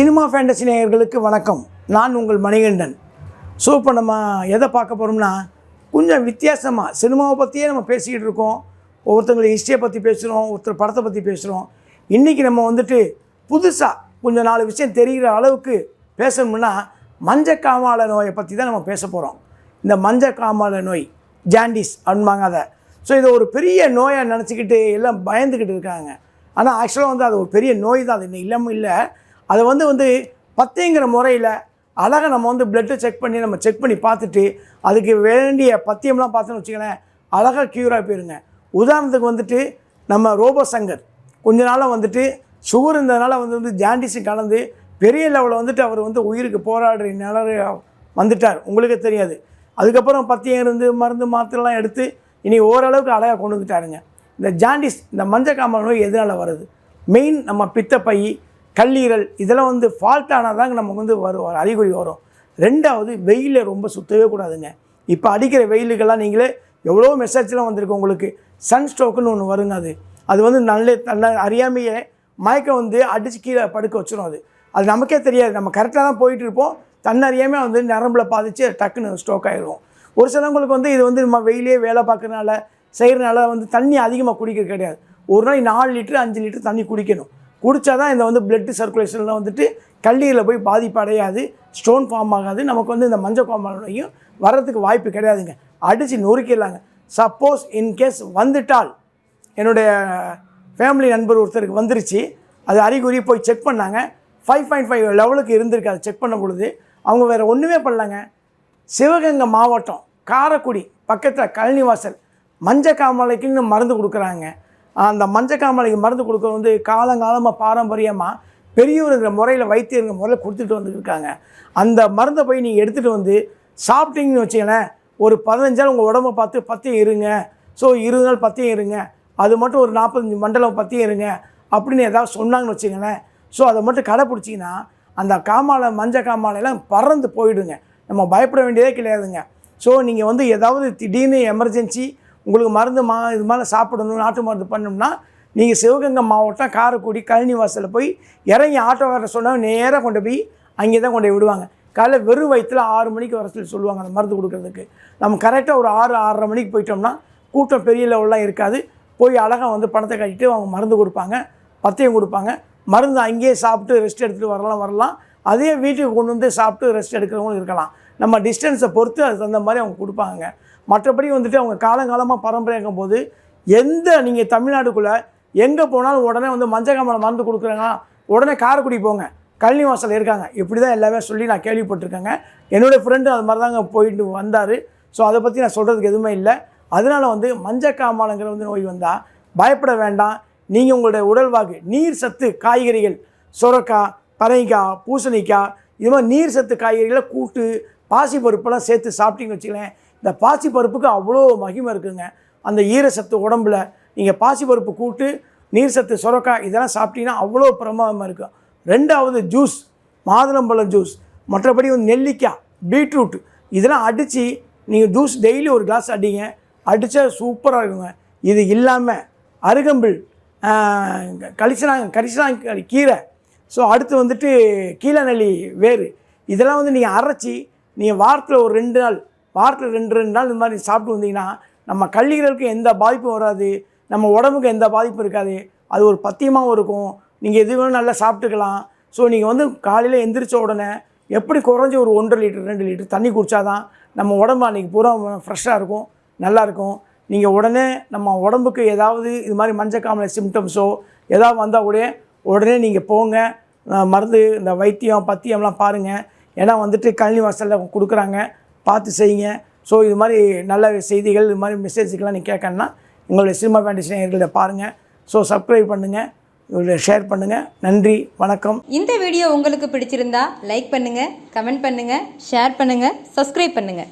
Cinema fantasy நேயர்களுக்கு வணக்கம். நான் உங்கள் மணிகண்டன். ஸோ இப்போ நம்ம எதை பார்க்க போகிறோம்னா கொஞ்சம் வித்தியாசமாக சினிமாவை பற்றியே நம்ம பேசிக்கிட்டு இருக்கோம். ஒவ்வொருத்தங்களுக்கு ஹிஸ்ட்ரியை பற்றி பேசுகிறோம் ஒருத்தர் படத்தை பற்றி பேசுகிறோம் இன்றைக்கி நம்ம வந்துட்டு புதுசாக கொஞ்சம் நாலு விஷயம் தெரிகிற அளவுக்கு பேசணும்னா மஞ்சக்காமால நோயை பற்றி தான் நம்ம பேச போகிறோம் இந்த மஞ்சக்காமால நோய் ஜாண்டிஸ் அப்படிம்பாங்க அதை. ஸோ இதை ஒரு பெரிய நோயாக நினச்சிக்கிட்டு எல்லாம் பயந்துக்கிட்டு இருக்காங்க. ஆனால் ஆக்சுவலாக வந்து அது ஒரு பெரிய நோய் தான். அது இன்னும் இல்லாமல் இல்லை. அதை வந்து வந்து பத்தியங்கிற முறையில் அழகாக நம்ம வந்து பிளட்டை செக் பண்ணி நம்ம செக் பண்ணி பார்த்துட்டு அதுக்கு வேண்டிய பத்தியம்லாம் பார்த்தோன்னு வச்சுக்கலேன் அழகாக க்யூராக போயிருங்க. உதாரணத்துக்கு வந்துட்டு நம்ம ரோபோ சங்கர். கொஞ்ச நாளாக வந்துட்டு சுகர் இருந்ததுனால வந்து வந்து ஜாண்டிஸும் கலந்து பெரிய லெவலில் வந்துட்டு அவர் வந்து உயிருக்கு போராடுற நிலைய வந்துட்டார். உங்களுக்கே தெரியாது. அதுக்கப்புறம் பத்தியம் இருந்து மருந்து மாத்திரைலாம் எடுத்து இனி ஓரளவுக்கு அழகாக கொண்டு வந்துட்டாருங்க. இந்த ஜாண்டிஸ் இந்த மஞ்சக்காமல் நோய் எதனால் வருது? மெயின் நம்ம பித்தப்பை கல்லீரல் இதெல்லாம் வந்து ஃபால்ட் ஆனால் தாங்க நமக்கு வந்து வரும் அறிகுறி வரும். ரெண்டாவது வெயிலில் ரொம்ப சுற்றவே கூடாதுங்க. இப்போ அடிக்கிற வெயிலுக்கெல்லாம் நீங்களே எவ்வளோ மெசேஜ்லாம் வந்திருக்கு உங்களுக்கு. சன் ஸ்ட்ரோக்குன்னு ஒன்று வருங்க அது. அது வந்து நல்ல நல்ல அறியாமையே மயக்கம் வந்து அடித்து கீழே படுக்க வச்சிடும் அது. அது நமக்கே தெரியாது. நம்ம கரெக்டாக தான் போயிட்டு இருப்போம். தன்னறியாமல் வந்து நரம்பில் பாதித்து டக்குன்னு ஸ்ட்ரோக் ஆகிடுவோம் ஒரு சிலவங்களுக்கு வந்து இது வந்து நம்ம வெயிலே வேலை பார்க்கறனால செய்கிறனால வந்து தண்ணி அதிகமாக குடிக்கிறது கிடையாது. ஒரு நாளைக்கு நாலு லிட்டர் அஞ்சு லிட்டர் தண்ணி குடிக்கணும். குடித்தா தான் இந்த வந்து பிளட் சர்க்குலேஷனில் வந்துட்டு கல்லீரில் போய் பாதிப்பு அடையாது ஸ்டோன் ஃபார்ம் ஆகாது. நமக்கு வந்து இந்த மஞ்சள் கோமாலையும் வர்றதுக்கு வாய்ப்பு கிடையாதுங்க. அடித்து நொறுக்கிடலாங்க. சப்போஸ் இன்கேஸ் வந்துட்டால் என்னுடைய ஃபேமிலி நண்பர் ஒருத்தருக்கு வந்துருச்சு. அது அறிகுறி போய் செக் பண்ணாங்க. ஃபைவ் பாயிண்ட் ஃபைவ் லெவலுக்கு இருந்திருக்கு. அதை செக் பண்ண பொழுது அவங்க வேறு ஒன்றுமே பண்ணலங்க. சிவகங்கை மாவட்டம் காரைக்குடி பக்கத்தில் கழனிவாசல் மஞ்சக்காமலைக்குன்னு மருந்து கொடுக்குறாங்க. அந்த மஞ்சக்காமலைக்கு மருந்து கொடுக்க வந்து காலங்காலமாக பாரம்பரியமாக பெரியவருங்கிற முறையில் வைத்தியருங்கிற முறையில் கொடுத்துட்டு வந்துருக்காங்க அந்த மருந்தை போய் நீங்கள் எடுத்துகிட்டு வந்து சாப்பிட்டீங்கன்னு வச்சிங்களேன் ஒரு பதினஞ்சு நாள் உங்கள் உடம்பை பார்த்து பத்தியம் இருங்க. ஸோ இருபது நாள் பத்தியம் இருங்க. அது மட்டும் ஒரு நாற்பத்தஞ்சு மண்டலம் பத்தியம் இருங்க அப்படின்னு ஏதாவது சொன்னாங்கன்னு வச்சுங்களேன் ஸோ அதை மட்டும் கடைப்பிடிச்சிங்கன்னா அந்த காமாலை மஞ்சள் காமாலையெல்லாம் பறந்து போயிடுங்க. நம்ம பயப்பட வேண்டியதே கிடையாதுங்க. ஸோ நீங்கள் வந்து ஏதாவது திடீர்னு எமர்ஜென்சி உங்களுக்கு மருந்து மா இது மாதிரி சாப்பிடணும் நாட்டு மருந்து பண்ணணும்னா நீங்கள் சிவகங்கை மாவட்டம் காரைக்குடி கழனி வாசலில் போய் இறங்கி ஆட்டோக்காரர் சொன்னால் நேராக கொண்டு போய் அங்கே தான் கொண்டு போய் விடுவாங்க. காலைல வெறும் வயிற்றில் ஆறு மணிக்கு வர சொல்லி சொல்லுவாங்க அந்த மருந்து கொடுக்குறதுக்கு. நம்ம கரெக்டாக ஒரு ஆறு ஆறரை மணிக்கு போயிட்டோம்னா கூட்டம் பெரிய லெவல்லாம் இருக்காது. போய் அழகாக வந்து பணத்தை கட்டிட்டு அவங்க மருந்து கொடுப்பாங்க பத்தையும் கொடுப்பாங்க. மருந்து அங்கேயே சாப்பிட்டு ரெஸ்ட் எடுத்துகிட்டு வரலாம் வரலாம். அதே வீட்டுக்கு கொண்டு வந்து சாப்பிட்டு ரெஸ்ட் எடுக்கிறவங்களும் இருக்கலாம். நம்ம டிஸ்டன்ஸை பொறுத்து அதுக்கு தகுந்த மாதிரி அவங்க கொடுப்பாங்க மற்றபடி வந்துட்டு அவங்க காலங்காலமாக பரம்பரையாக்கும் போது எந்த நீங்கள் தமிழ்நாடுக்குள்ளே எங்கே போனாலும் உடனே வந்து மஞ்சள் காமலை மறந்து கொடுக்குறாங்களா உடனே காரைக்குடி போங்க. கழனி வாசல் இருக்காங்க. இப்படி தான் எல்லாமே சொல்லி நான் கேள்விப்பட்டிருக்கேங்க. என்னுடைய ஃப்ரெண்டு அது மாதிரி தாங்க போயிட்டு வந்தார். ஸோ அதை பற்றி நான் சொல்கிறதுக்கு எதுவுமே இல்லை. அதனால் வந்து மஞ்சள் காமாலைங்கிற வந்து நோய் வந்தால் பயப்பட வேண்டாம். நீங்கள் உங்களுடைய உடல்வாகு நீர் சத்து காய்கறிகள் சுரக்காய் பரங்கிக்காய் பூசணிக்காய் இது மாதிரி நீர் சத்து காய்கறிகளை கூட்டு பாசி பருப்பெல்லாம் சேர்த்து சாப்பிட்டீங்கன்னு வச்சுக்கலேன் இந்த பாசி பருப்புக்கு அவ்வளோ மகிமை இருக்குங்க. அந்த ஈரசத்து உடம்புல நீங்கள் பாசி பருப்பு கூட்டு நீர் சத்து சுரக்காய் இதெல்லாம் சாப்பிட்டீங்கன்னா அவ்வளோ பிரமாதமாக இருக்கும் ரெண்டாவது ஜூஸ் மாதுளம்பழம் ஜூஸ் மற்றபடி வந்து நெல்லிக்காய் பீட்ரூட் இதெல்லாம் அடித்து நீங்கள் ஜூஸ் டெய்லி ஒரு கிளாஸ் அடிங்க. அடித்தா சூப்பராக இருக்குங்க. இது இல்லாமல் அருகம்பில் கரிசனாங்க கரிசனாங்க கீரை. ஸோ அடுத்து வந்துட்டு கீழநெல்லி வேறு. இதெல்லாம் வந்து நீங்கள் அரைச்சி நீங்கள் வாரத்தில் ஒரு ரெண்டு நாள் வாரத்தில் ரெண்டு ரெண்டு நாள் இந்த மாதிரி சாப்பிட்டு வந்தீங்கன்னா நம்ம கல்லீரலுக்கு எந்த பாதிப்பும் வராது நம்ம உடம்புக்கு எந்த பாதிப்பும் இருக்காது. அது ஒரு பத்தியமாகவும் இருக்கும். நீங்கள் எது வேணும் நல்லா சாப்பிட்டுக்கலாம். ஸோ நீங்கள் வந்து காலையில் எந்திரிச்ச உடனே எப்படி குறைஞ்சி ஒரு ஒன்றரை லிட்டர் ரெண்டு லிட்டர் தண்ணி குடித்தாதான் நம்ம உடம்பு அன்றைக்கி பூரா ஃப்ரெஷ்ஷாக இருக்கும் நல்லாயிருக்கும் நீங்கள் உடனே நம்ம உடம்புக்கு ஏதாவது இது மாதிரி மஞ்சக்காமலை சிம்டம்ஸோ ஏதாவது வந்தால் கூட உடனே நீங்கள் போங்க. மருந்து இந்த வைத்தியம் பத்தியம்லாம் பாருங்கள் ஏன்னா வந்துட்டு கழனி வாசலில் கொடுக்குறாங்க. பார்த்து செய்யுங்க. ஸோ இது மாதிரி நல்ல செய்திகள் இது மாதிரி மெசேஜுக்கெல்லாம் நீங்கள் கேட்கணுன்னா உங்களுடைய சினிமா ஃபேண்டசி நேயர்களை பாருங்கள் ஸோ சப்ஸ்கிரைப் பண்ணுங்கள் ஷேர் பண்ணுங்கள் நன்றி வணக்கம். இந்த வீடியோ உங்களுக்கு பிடிச்சிருந்தா லைக் பண்ணுங்கள் கமெண்ட் பண்ணுங்கள் ஷேர் பண்ணுங்கள் சப்ஸ்கிரைப் பண்ணுங்கள்